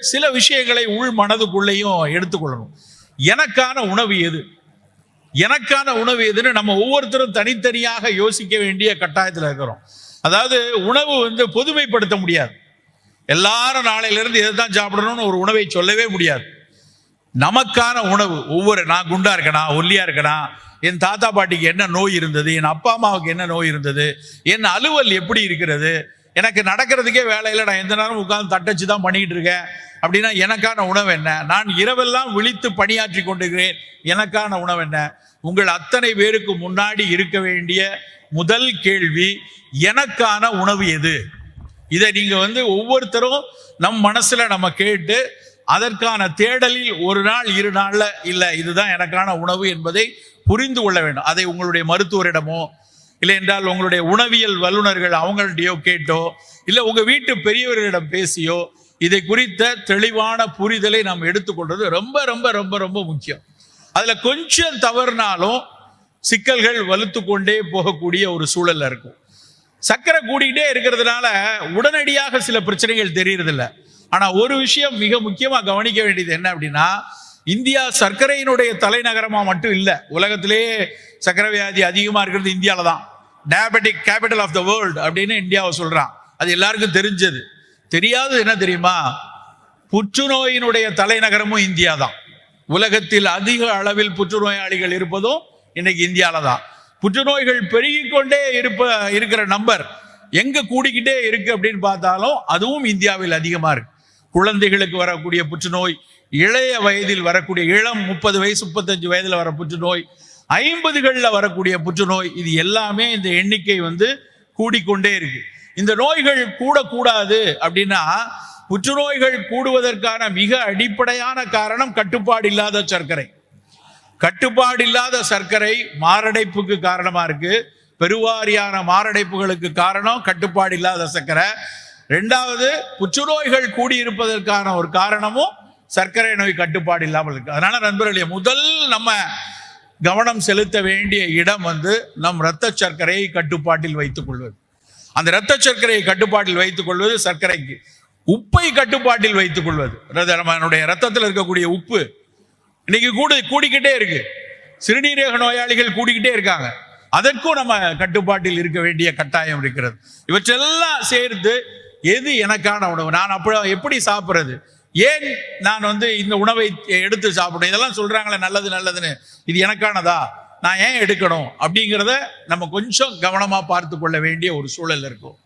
சில விஷயங்களை உள் மனதுக்குள்ளேயும் எடுத்துக்கொள்ளணும். எனக்கான உணவு எது? எனக்கான உணவு எதுன்னு நம்ம ஒவ்வொருத்தரும் தனித்தனியாக யோசிக்க வேண்டிய கட்டாயத்தில் இருக்கிறோம். அதாவது உணவு வந்து பொதுமைப்படுத்த முடியாது. எல்லாரும் நாளையிலிருந்து இதை தான் சாப்பிடணும்னு ஒரு உணவை சொல்லவே முடியாது. நமக்கான உணவு ஒவ்வொரு நான் குண்டா இருக்கனா ஒல்லியா இருக்கேனா என் தாத்தா பாட்டிக்கு என்ன நோய் இருந்தது என் அப்பா அம்மாவுக்கு என்ன நோய் இருந்தது என் அலுவல் எப்படி இருக்கிறது எனக்கு நடக்கிறதுக்கே வேலையில் நான் எந்த நேரம் உட்காந்து தட்டச்சு தான் பண்ணிக்கிட்டு இருக்கேன் அப்படின்னா எனக்கான உணவு என்ன? நான் இரவெல்லாம் விழித்து பணியாற்றி கொண்டிருக்கிறேன். எனக்கான உணவு என்ன? உங்கள் அத்தனை பேருக்கு முன்னாடி இருக்க வேண்டிய முதல் கேள்வி எனக்கான உணவு எது? இதை நீங்கள் வந்து ஒவ்வொருத்தரும் நம் மனசில் நம்ம கேட்டு அதற்கான தேடலில் ஒரு நாள் இரு நாளில் இல்லை இதுதான் எனக்கான உணவு என்பதை புரிந்து கொள்ள வேண்டும். அதை உங்களுடைய மருத்துவரிடமோ இல்லை என்றால் உங்களுடைய உணவியல் வல்லுநர்கள் அவங்கள்டையோ கேட்டோ இல்லை உங்கள் வீட்டு பெரியவர்களிடம் பேசியோ இதை குறித்த தெளிவான புரிதலை நாம் எடுத்துக்கொள்வது ரொம்ப ரொம்ப ரொம்ப ரொம்ப முக்கியம். அதில் கொஞ்சம் தவறுனாலும் சிக்கல்கள் வலுத்து கொண்டே போகக்கூடிய ஒரு சூழல்ல இருக்கும். சக்கரை கூடிக்கிட்டே இருக்கிறதுனால உடனடியாக சில பிரச்சனைகள் தெரியறதில்ல. ஆனால் ஒரு விஷயம் மிக முக்கியமாக கவனிக்க வேண்டியது என்ன அப்படின்னா இந்தியா சர்க்கரையினுடைய தலைநகரமா மட்டும் இல்லை உலகத்திலேயே சர்க்கரை வியாதி அதிகமா இருக்கிறது இந்தியால தான் diabetic capital of the world அப்படின்னு இந்தியாவை சொல்றான். அது எல்லாருக்கும் தெரிஞ்சது. தெரியாதது என்ன தெரியுமா? புற்றுநோயினுடைய தலைநகரமும் இந்தியா தான் உலகத்தில் அதிக அளவில் புற்றுநோயாளிகள் இருப்பதும் இன்னைக்கு இந்தியால தான் புற்றுநோய்கள் பெருகிக்கொண்டே இருப்ப இருக்கிற நம்பர் எங்க கூடிக்கிட்டே இருக்கு அப்படின்னு பார்த்தாலும் அதுவும் இந்தியாவில் அதிகமா இருக்கு. குழந்தைகளுக்கு வரக்கூடிய புற்றுநோய் இளைய வயதில் வரக்கூடிய இளம் முப்பது வயசு முப்பத்தஞ்சு வயதுல வர புற்றுநோய் ஐம்பதுகளில் வரக்கூடிய புற்றுநோய் இது எல்லாமே இந்த எண்ணிக்கை வந்து கூடிக்கொண்டே இருக்கு. இந்த நோய்கள் கூடக்கூடாது அப்படின்னா புற்றுநோய்கள் கூடுவதற்கான மிக அடிப்படையான காரணம் கட்டுப்பாடு இல்லாத சர்க்கரை. கட்டுப்பாடு இல்லாத சர்க்கரை மாரடைப்புக்கு காரணமா இருக்கு. பெருவாரியான மாரடைப்புகளுக்கு காரணம் கட்டுப்பாடு இல்லாத சர்க்கரை. ரெண்டாவது புற்றுநோய்கள் கூடியிருப்பதற்கான ஒரு காரணமும் சர்க்கரை நோய் கட்டுப்பாடு இல்லாமல் இருக்கு. அதனால நண்பர்களே முதல் நம்ம கவனம் செலுத்த வேண்டிய இடம் வந்து நம் இரத்த சர்க்கரையை கட்டுப்பாட்டில் வைத்துக் கொள்வது. அந்த இரத்த சர்க்கரையை கட்டுப்பாட்டில் வைத்துக் கொள்வது சர்க்கரைக்கு உப்பை கட்டுப்பாட்டில் வைத்துக் கொள்வது. நம்மளுடைய ரத்தத்தில் இருக்கக்கூடிய உப்பு இன்னைக்கு கூடு கூடிக்கிட்டே இருக்கு. சிறுநீரக நோயாளிகள் கூடிக்கிட்டே இருக்காங்க. அதற்கும் நம்ம கட்டுப்பாட்டில் இருக்க வேண்டிய கட்டாயம் இருக்கிறது. இவற்றெல்லாம் சேர்த்து எது எனக்கான உணவு? நான் அப்போ எப்படி சாப்பிட்றது? ஏன் நான் வந்து இந்த உணவை எடுத்து சாப்பிடணும்? இதெல்லாம் சொல்றாங்களே நல்லது நல்லதுன்னு. இது எனக்கானதா? நான் ஏன் எடுக்கணும்? அப்படிங்கிறத நம்ம கொஞ்சம் கவனமாக பார்த்து கொள்ள வேண்டிய ஒரு சூழல் இருக்கும்.